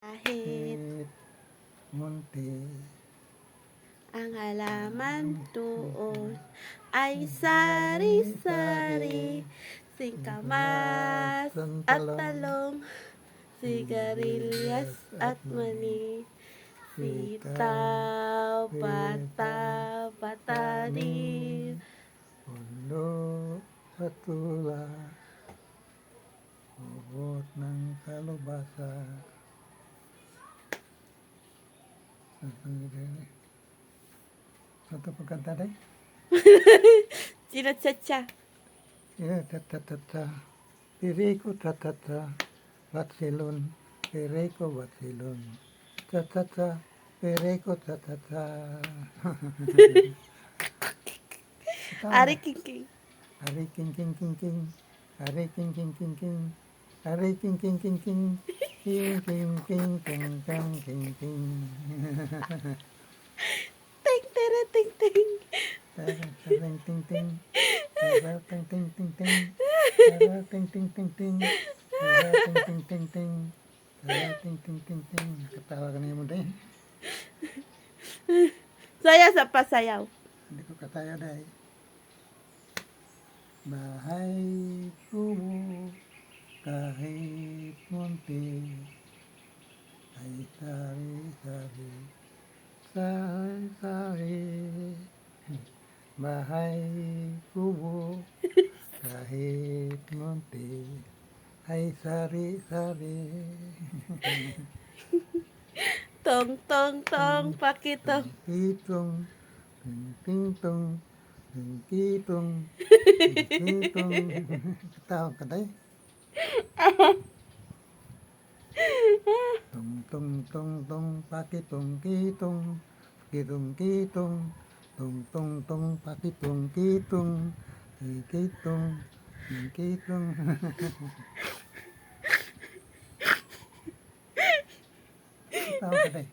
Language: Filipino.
Kahit munti. ang halaman doon ay sari-sari, singkamas at talong, sigarilyas at mani, sitaw, bata, batanin, pulo sa tula. Ubot ng kalubasa Satu pagkanta day? sinatsa Ya, tatatata. Piriko tatata. Batsilon. Piriko batsilon. Tatata. Piriko tatata. Ari king Ari king king king king. Ari king king king king. Ari king king king king. King king king king king king king. ting tere ting ting. Ting ting ting. Ting ting ting ting ting. Ting ting ting ting. Ting ting ting ting. Ting ting ting ting. Katawa ka na mo dahil. Saya sa pasayaw. Hindi ko kataya dahil. Bahay kubo kahit munti ay sari-sari sari-sari bahay kubo kahit munti ay sari-sari Tong tong tong pakitong. Kitong, ting tong, ting kitong, ting kitong. Tawag ka tayo. Tong tong tong tong pakitong kitong, kitong kitong, tong tong tong pakitong kitong, kitong, kitong. Tawag.